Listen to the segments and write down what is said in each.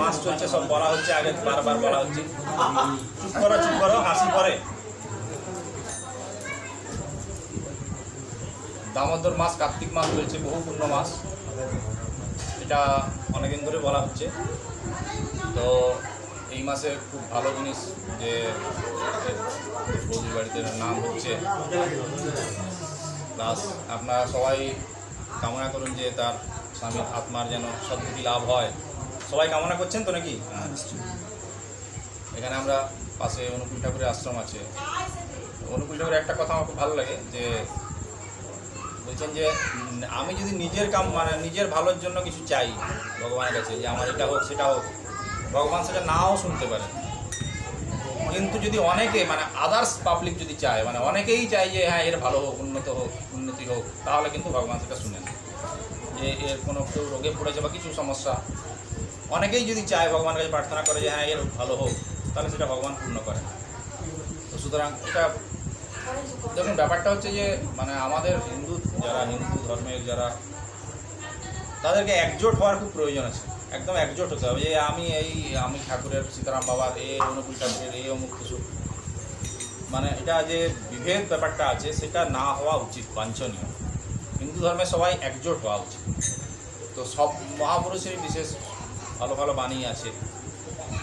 মাস চলছে সব বলা হচ্ছে, আগে বারবার বলা হচ্ছে। চুপ করো চুপ করো, হাসি পরে দামোদর মাস, কার্তিক মাস রয়েছে বহু পূর্ণ মাস। এটা অনেকদিন ধরে বলা হচ্ছে। তো এই মাসে খুব ভালো জিনিস যে বাড়িতে নাম হচ্ছে। প্লাস আপনারা সবাই কামনা করুন যে তার স্বামীর আত্মার যেন সদ্গতি লাভ হয়। সবাই কামনা করছেন তো নাকি? এখানে আমরা পাশে অনুকূল ঠাকুরের আশ্রম আছে। অনুকূল ঠাকুরের একটা কথা আমার খুব ভালো লাগে যে বলছেন যে আমি যদি নিজের কাম মানে নিজের ভালোর জন্য কিছু চাই ভগবানের কাছে যে আমার এটা হোক সেটা হোক ভগবান সেটা নাও শুনতে পারে। কিন্তু যদি অনেকে মানে আদার্স পাবলিক যদি চায় মানে অনেকেই চায় যে হ্যাঁ এর ভালো হোক উন্নত হোক উন্নতি হোক তাহলে কিন্তু ভগবান সেটা শুনেন যে এর কোনো কেউ রোগে পড়েছে বা কিছু সমস্যা অনেকেই যদি চায় ভগবানের কাছে প্রার্থনা করে যে হ্যাঁ এর ভালো হোক, তাহলে সেটা ভগবান পূর্ণ করে তো সুতরাং এটা দেখুন, ব্যাপারটা হচ্ছে যে মানে আমাদের হিন্দু, যারা হিন্দু ধর্মের যারা, তাদেরকে একজোট হওয়ার খুব প্রয়োজন আছে। একদম একজোট হতে হবে যে, আমি এই, আমি ঠাকুরের, সীতারাম বাবার, এ অনুকূল ঠাকুরের এই অমুক কিছু। মানে এটা যে বিভেদ ব্যাপারটা আছে, সেটা না হওয়া উচিত, বাঞ্ছনীয়। হিন্দু ধর্মে সবাই একজোট হওয়া উচিত। তো সব মহাপুরুষেরই বিশেষ ভালো ভালো বাণী আছে,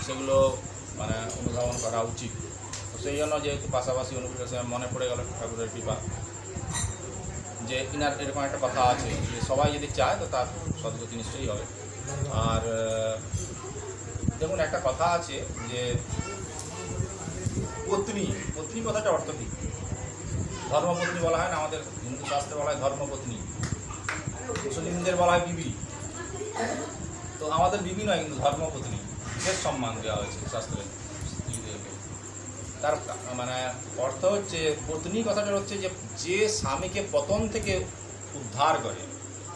সেগুলো মানে অনুধাবন করা উচিত। সেই জন্য যেহেতু পাশাপাশি অনুকূল ঠাকুরের মনে পড়ে গেল ঠাকুরের কৃপা। যে ইনার এরকম একটা কথা আছে, যে সবাই যদি চায়, তো তার সদ্গতি নিশ্চয়ই হবে। আর, দেখুন একটা কথা আছে যে, পত্নী পত্নী কথাটা অর্থ কী? ধর্মপত্নী বলা হয় না, আমাদের হিন্দু শাস্ত্রে বলা হয় ধর্মপত্নী। মুসলিমদের বলা হয় বিবি। আমাদের বিবি নয় কিন্তু ধর্মপত্নী বিশেষ সম্মান দেওয়া হয়েছে শাস্ত্রে তার মানে অর্থ হচ্ছে পত্নী কথাটা হচ্ছে যে যে স্বামীকে পতন থেকে উদ্ধার করে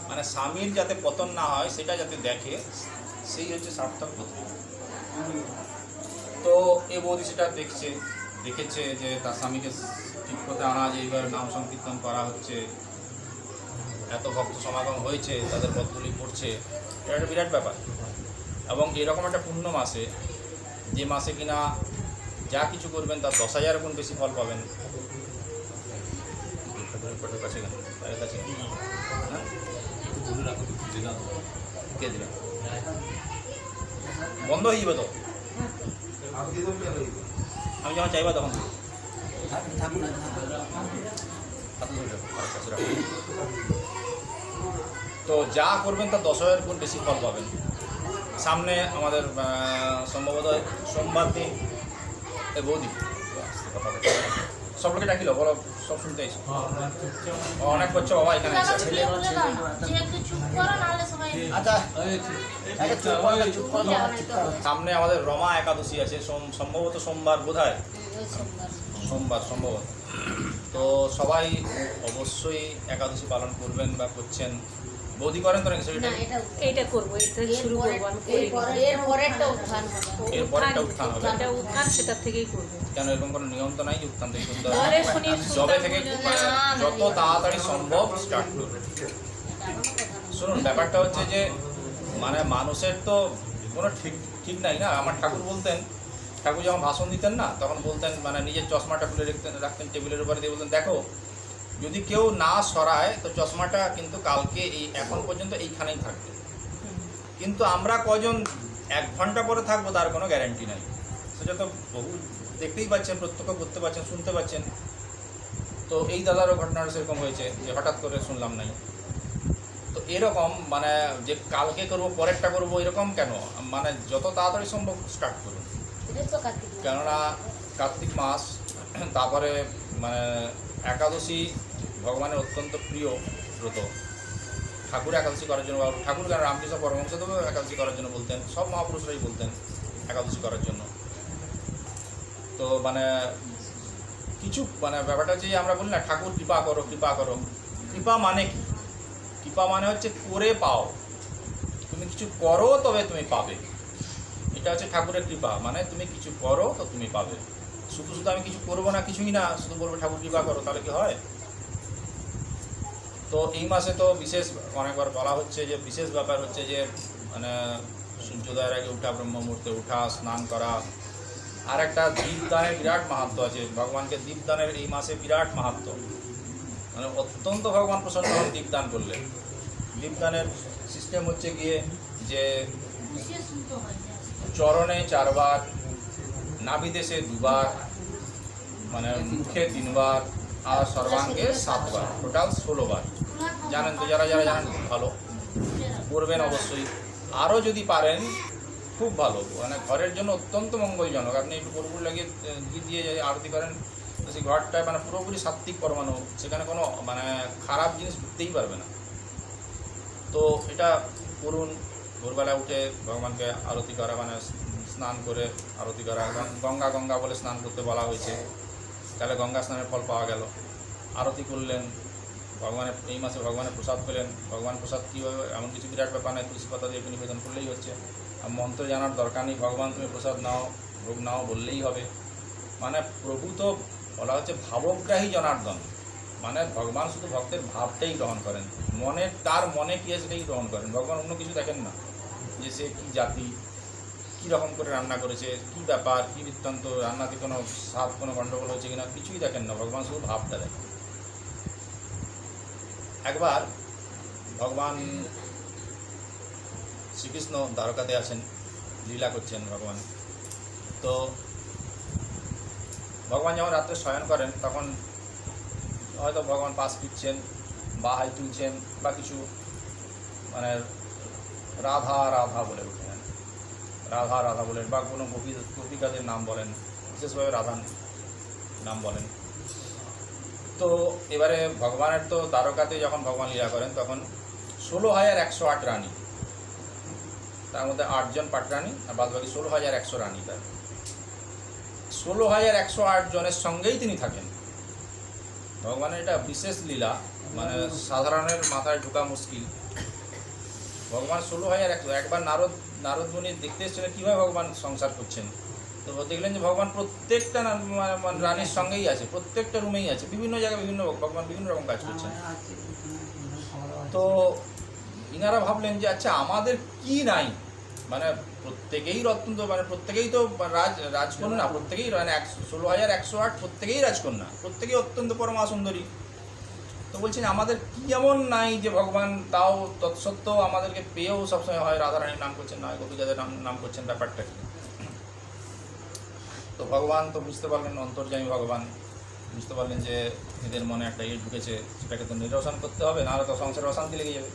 মানে স্বামীর যাতে পতন না হয়, সেটা যাতে দেখে, সেই হচ্ছে সার্থক পত্নী। তো এ বৌদি সেটা দেখছে, দেখেছে যে তার স্বামীকে ঠিক পথে আনা যে এইভাবে নাম সংকীর্তন করা হচ্ছে, এত ভক্ত সমাগম হয়েছে, তাদের পথগুলি পড়ছে এটা একটা বিরাট ব্যাপার। এবং এরকম একটা পূর্ণ মাসে যে মাসে কিনা যা কিছু করবেন তার দশ হাজার গুণ বেশি ফল পাবেন। কাছে কাছে হ্যাঁ? কে? বন্ধ হয়ে যাবে তো? আমি যখন চাইবা তখন। তো যা করবেন তার দশ হাজার গুণ বেশি ফল পাবেন। সামনে আমাদের সম্ভবত সোমবার দিন এ বৌদি। কথা। সব লোকে ডাকিল বলো সব শুনতে এসো। অনেক করছ বাবা এখানে আচ্ছা তো। সামনে আমাদের রমা একাদশী আছে সোম- সম্ভবত সোমবার ওই সোমবার। সোমবার সম্ভবত। তো সবাই অবশ্যই একাদশী পালন করবেন বা করছেন। বৌদি করেন তো নাকি সেটা? এটা এইটা করব এটা শুরু করব আমি করি এর পরেরটা উত্থান হবে। এর পরেরটা উত্থান হবে। এটা উত্থান সেটার থেকেই করব। কেন এরকম কোনো নিয়ম তো নাই উত্থান থেকে করতে হবে তাহলে শুনি জবে থেকে না, না, যত তাড়াতাড়ি সম্ভব স্টার্ট করবে এটা কোনো কথা না। শুনুন ব্যাপারটা হচ্ছে যে মানে মানুষের তো কোনো ঠিক ঠিক নাই না? আমার ঠাকুর বলতেন ঠাকুর যখন ভাষণ দিতেন না তখন বলতেন মানে নিজের চশমাটা খুলে রাখতেন রাখতেন টেবিলের উপরে দিয়ে বলতেন দেখো যদি কেউ না সরায় তো চশমাটা কিন্তু কালকে এই এখন পর্যন্ত এইখানেই থাকবে। কিন্তু আমরা কজন এক ঘণ্টা পরে থাকব তার কোনো গ্যারান্টি নাই। সেটা তো বহু দেখতেই পাচ্ছেন প্রত্যক্ষ করতে পারছেন শুনতে পাচ্ছেন। তো এই দাদারও ঘটনাটা সেরকম হয়েছে যে হঠাৎ করে শুনলাম নাই। তো এরকম মানে যে কালকে করব পরেরটা করব এরকম কেন? মানে যত তাড়াতাড়ি সম্ভব স্টার্ট করুন। কেননা কার্তিক মাস তারপরে মানে একাদশী ভগবানের অত্যন্ত প্রিয় ব্রত। ঠাকুর একাদশী করার জন্য ঠাকুর কেন রামকৃষ্ণ পরমহংসদেবও একাদশী করার জন্য বলতেন, সব মহাপুরুষরাই বলতেন একাদশী করার জন্য। তো মানে কিছু মানে ব্যাপারটা যে আমরা বলি না, ঠাকুর কৃপা করো কৃপা করো। কৃপা মানে কি? কৃপা মানে হচ্ছে করে পাও। তুমি কিছু করো, তবে তুমি পাবে। এটা হচ্ছে ঠাকুরের কৃপা। মানে তুমি কিছু করো, তো তুমি পাবে। শুধু শুধু আমি কিছু করব না কিছুই না শুধু বলব ঠাকুর কৃপা করো তাহলে কি হয়? তো এই মাসে তো বিশেষ অনেকবার বলা হচ্ছে যে বিশেষ ব্যাপার হচ্ছে যে মানে সূর্যোদয়ের আগে উঠা ব্রহ্ম মুহূর্তে উঠা স্নান করা। আর একটা দীপদানের বিরাট মাহাত্ম আছে। ভগবানকে দীপদানের এই মাসে বিরাট মাহাত্ম মানে অত্যন্ত ভগবান প্রসন্ন হন দীপদান করলে। দীপদানের সিস্টেম হচ্ছে গিয়ে যে চরণে চারবার নাভিদেশে দুবার মানে মুখে তিনবার আর সর্বাঙ্গে সাতবার, টোটাল ষোলোবার। জানেন তো যারা যারা জানেন, খুব ভালো। করবেন অবশ্যই। আরও যদি পারেন, খুব ভালো। মানে ঘরের জন্য অত্যন্ত মঙ্গলজনক। আপনি একটু পুরোপুরি লাগিয়ে ঘি দিয়ে আরতি করেন সেই ঘরটায় মানে পুরোপুরি সাত্বিক পরমাণু। সেখানে কোনো মানে খারাপ জিনিস ঢুকতেই পারবে না। তো এটা করুন। ভোরবেলা উঠে ভগবানকে আরতি করা মানে স্নান করে আরতি করা। গঙ্গা গঙ্গা বলে স্নান করতে বলা হয়েছে। তাহলে গঙ্গা স্নানের ফল পাওয়া গেল। আরতি করলেন। ভগবানের এই মাসে ভগবানের প্রসাদ পেলেন। ভগবান প্রসাদ কীভাবে এমন কিছু বিরাট ব্যাপার নয়, তুলসী পাতা দিয়ে নিবেদন করলেই হচ্ছে। আর মন্ত্র জানার দরকার নেই। ভগবান তুমি প্রসাদ নাও, ভোগ নাও বললেই হবে। মানে প্রভু তো বলা হচ্ছে ভাবগ্রাহী জনার্দন। মানে ভগবান শুধু ভক্তের ভাবটাই গ্রহণ করেন। মনে তার মনে কি সেটাই গ্রহণ করেন। ভগবান অন্য কিছু দেখেন না। যে সে কী জাতি কী রকম করে রান্না করেছে, কি ব্যাপার, কী বৃত্তান্ত, রান্নাতে কোনো স্বাদ, কোনো গণ্ডগোল হচ্ছে কিনা, কিছুই দেখেন না, ভগবান শুধু ভাবটা দেখেন। একবার ভগবান শ্রীকৃষ্ণ দ্বারকাতে আছেন, লীলা করছেন ভগবান। তো ভগবান যখন রাত্রে শয়ন করেন, তখন হয়তো ভগবান পাশ ফিরছেন বা হাই তুলছেন বা কিছু মানে রাধা রাধা বলে ওঠেন রাধা রাধা বলেন বা কোনো গোপী গোপিকাদের নাম বলেন, বিশেষভাবে রাধা নাম বলেন। তো এবারে ভগবানের তো দ্বারকাতে যখন ভগবান লীলা করেন, তখন ষোলো হাজার একশো আট রানী। তার মধ্যে আটজন পাটরানী আর বাদ বাকি ষোলো হাজার একশো রানী তার। ষোলো হাজার একশো আট জনের সঙ্গেই তিনি থাকেন। ভগবানের এটা বিশেষ লীলা মানে সাধারণের মাথায় ঢোকা মুশকিল। ভগবান ষোলো হাজার একশো, একবার নারদ নারদ মুনি দেখতে এসেছিলেন কীভাবে ভগবান সংসার করছেন? তো দেখলেন যে ভগবান প্রত্যেকটা মানে- মানে রানীর সঙ্গেই আছে প্রত্যেকটা রুমেই আছে বিভিন্ন জায়গায় বিভিন্ন ভগবান বিভিন্ন রকম কাজ করছেন। তো ইনারা ভাবলেন যে আচ্ছা আমাদের কি নাই? মানে প্রত্যেকেই অত্যন্ত মানে প্রত্যেকেই তো রাজ রাজকন্যা প্রত্যেকেই মানে একশো ষোলো হাজার একশো আট প্রত্যেকেই রাজকন্যা প্রত্যেকেই অত্যন্ত পরমা সুন্দরী। তো বলছেন আমাদের কি এমন নাই যে ভগবান তাও তৎসত্ত্বেও আমাদেরকে পেয়েও সবসময় হয় রাধারানীর নাম করছেন, নয় গোপীজাদের নাম নাম করছেন ব্যাপারটা কি? তো ভগবান তো বুঝতে পারলেন, অন্তর্যামী ভগবান। বুঝতে পারলেন যে এদের মনে একটা ইয়ে ঢুকেছে, সেটাকে তো নিরসন করতে হবে, নাহলে তো সংসারে অশান্তি লেগে যাবে।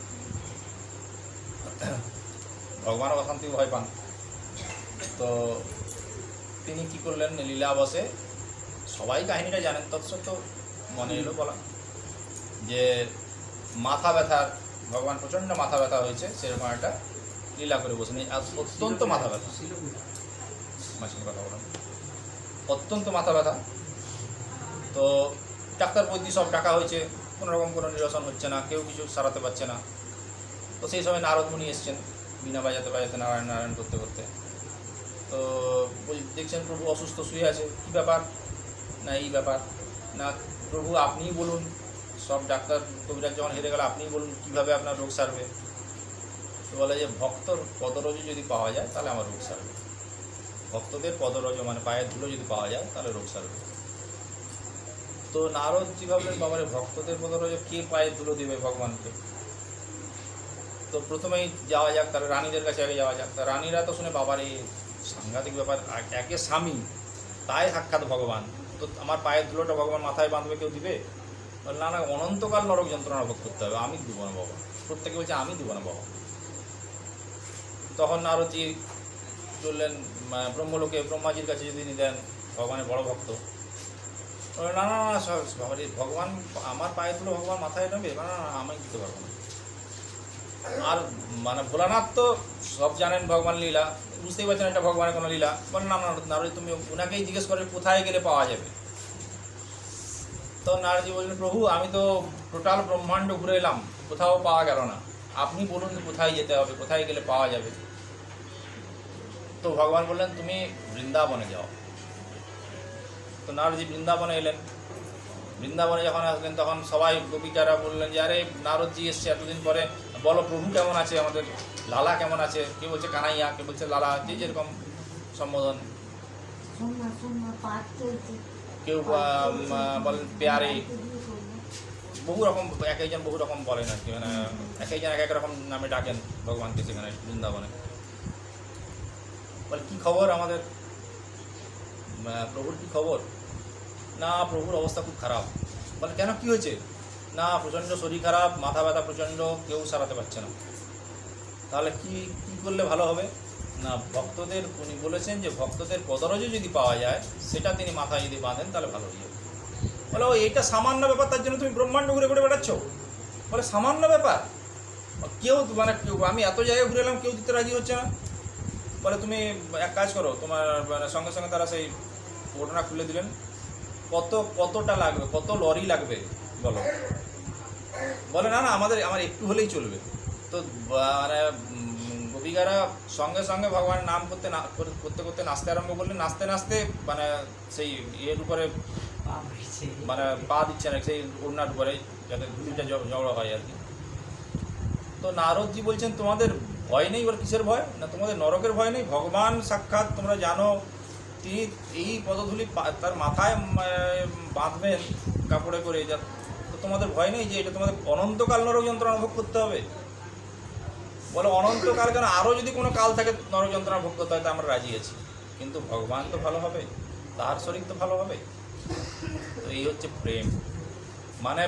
ভগবানও অশান্তি ভয় পান। তো তিনি কি করলেন, লীলা বসে সবাই কাহিনীটা জানেন, তৎসত্ত্বেও মনে এলো বলা। যে মাথা ব্যথার, ভগবান প্রচণ্ড মাথা ব্যথা হয়েছে, সেরকম একটা লীলা করে বসেন। এই আজ অত্যন্ত মাথা ব্যথা। মাসির কথা বলেন অত্যন্ত মাথা ব্যথা। তো ডাক্তার বৈদ্যি সব ডাকা হয়েছে। কোনো রকম কোনো নিরসন হচ্ছে না, কেউ কিছু সারাতে পারছে না। তো সেই সময় নারদ মুনি এসছেন, বিনা বাজাতে বাজাতে নারায়ণ নারায়ণ করতে করতে। তো বল- দেখছেন প্রভু অসুস্থ শুয়ে আছে, কী ব্যাপার? না, এই ব্যাপার। না, প্রভু আপনিই বলুন সব ডাক্তার কবিরাজ যখন হেরে গেল আপনি বলুন কীভাবে আপনার রোগ সারবে? তো বলে যে, ভক্তর পদরজ যদি পাওয়া যায়, তাহলে আমার রোগ সারবে। ভক্তদের পদরজ মানে পায়ের ধুলো যদি পাওয়া যায়, তাহলে রোগ সারবে। তো নারদজি ভাবলেন বাবারে, ভক্তদের পদরজ কে পায়ের ধুলো দেবে ভগবানকে? তো প্রথমেই যাওয়া যাক, তাহলে রানীদের কাছে আগে যাওয়া যাক। তা রানীরা তো শুনে বাবার এই সাংঘাতিক ব্যাপার এক- স্বামী, তাই সাক্ষাৎ ভগবান। তো আমার পায়ের ধুলোটা ভগবান মাথায় বাঁধবে, কেউ দিবে? না না, অনন্তকাল নরক যন্ত্রণা ভোগ করতে হবে, আমি দিব না বাবা। প্রত্যেকে বলছে, আমি দিব না বাবা। তখন নারদজি চললেন ব্রহ্মলোকে ব্রহ্মাজির কাছে যদি নিলেন ভগবানের বড় ভক্ত। না না না ভগবান, আমার পায়ে তুলো ভগবান মাথায় নেবে, না না আমি দিতে পারব না। আর মানে ভোলানাথ তো সব জানেন ভগবান লীলা, বুঝতেই পারছেন এটা ভগবানের কোনো লীলা। বলে না না তুমি ওনাকেই জিজ্ঞেস করে কোথায় গেলে পাওয়া যাবে? তো নারদজি বললেন, প্রভু, আমি তো টোটাল ব্রহ্মাণ্ড ঘুরে এলাম, কোথাও পাওয়া গেল না। আপনি বলুন কোথায় যেতে হবে, কোথায় গেলে পাওয়া যাবে? তো ভগবান বললেন, তুমি বৃন্দাবনে যাও। তো নারদজি বৃন্দাবনে এলেন। বৃন্দাবনে যখন আসলেন, তখন সবাই গোপিকারা বললেন যে, আরে, নারদজি এসছে এতদিন পরে। বলো, প্রভু কেমন আছে? আমাদের লালা কেমন আছে? কে বলছে, কানাইয়া। কে বলছে, লালা। যে যেরকম সম্বোধন। কেউ বলেন পেয়ারে, বহু রকম, এক একজন বহু রকম বলেন আর কি মানে এক একজন এক এক রকম নামে ডাকেন ভগবানকে সেখানে, বৃন্দাবনে। বলে, কি খবর আমাদের? প্রভুর কি খবর? না, প্রভুর অবস্থা খুব খারাপ। বলে, কেন কি হয়েছে? না, প্রচণ্ড শরীর খারাপ, মাথা ব্যথা প্রচণ্ড, কেউ সারাতে পারছে না। তাহলে কি কি করলে ভালো হবে? না, ভক্তদের উনি বলেছেন যে ভক্তদের পদরজে যদি পাওয়া যায়, সেটা তিনি মাথায় যদি বাঁধেন, তাহলে ভালো হয়ে যাবে। বলে, ও, এইটা সামান্য ব্যাপার, তার জন্য তুমি ব্রহ্মাণ্ড ঘুরে ঘুরে বেড়াচ্ছ? বলে, সামান্য ব্যাপার। কেউ মানে আমি এত জায়গায় ঘুরে এলাম, কেউ দিতে রাজি হচ্ছে না। বলে, তুমি এক কাজ করো, তোমার মানে সঙ্গে সঙ্গে তারা সেই ওড়না খুলে দিলেন। কত, কতটা লাগবে, কত লরি লাগবে, বলো? বলে, না না, আমাদের, আমার একটু হলেই চলবে। তো মানে গোপিকারা সঙ্গে সঙ্গে ভগবানের নাম করতে না করতে করতে নাচতে আরম্ভ করলেন। নাচতে নাচতে মানে সেই ইয়ের উপরে মানে পা দিচ্ছে না, সেই ওড়নার উপরে, যাতে জ- জড়ো হয় আর কি। তো নারদজি বলছেন, তোমাদের ভয় নেই বলে কিসের ভয়? না, তোমাদের নরকের ভয় নেই? ভগবান সাক্ষাৎ, তোমরা জানো, তিনি এই পদধূলি তার মাথায় বাঁধবেন কাপড়ে করে। যা তো তোমাদের ভয় নেই যে এটা তোমাদের অনন্তকাল নরক যন্ত্রণা ভোগ করতে হবে? বলে অনন্তকাল কেন? আরও যদি কোনো কাল থাকে নরক যন্ত্রণা ভোগ করতে হয়, তা আমরা রাজি আছি। কিন্তু ভগবান তো ভালো হবে, তার শরীর তো ভালো হবে। তো এই হচ্ছে প্রেম। মানে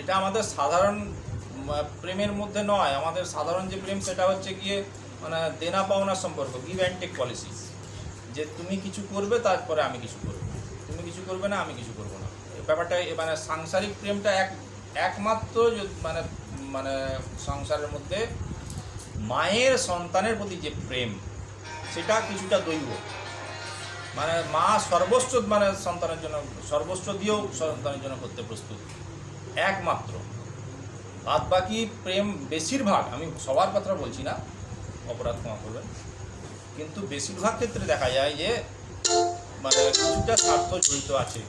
এটা আমাদের সাধারণ প্রেমের মধ্যে নয়, আমাদের সাধারণ যে প্রেম, সেটা হচ্ছে গিয়ে মানে দেনা পাওনার সম্পর্ক গিভ অ্যান্ড টেক পলিসি যে তুমি কিছু করবে, তারপরে আমি কিছু করব। তুমি কিছু করবে না, আমি কিছু করব না। ব্যাপারটা মানে সাংসারিক প্রেমটা এক, একমাত্র মানে মানে সংসারের মধ্যে মায়ের সন্তানের প্রতি যে প্রেম, সেটা কিছুটা দৈব। মানে মা সর্বোচ্চ মানে সন্তানের জন্য সর্বোচ্চ দিয়েও সন্তানের জন্য করতে প্রস্তুত। একমাত্র। বাদ বাকি প্রেম বেশিরভাগ, আমি সবার কথা বলছি না, অপরাধ ক্ষমা করবেন। কিন্তু বেশিরভাগ ক্ষেত্রে দেখা যায় যে মানে কিছুটা স্বার্থ জড়িত আছে।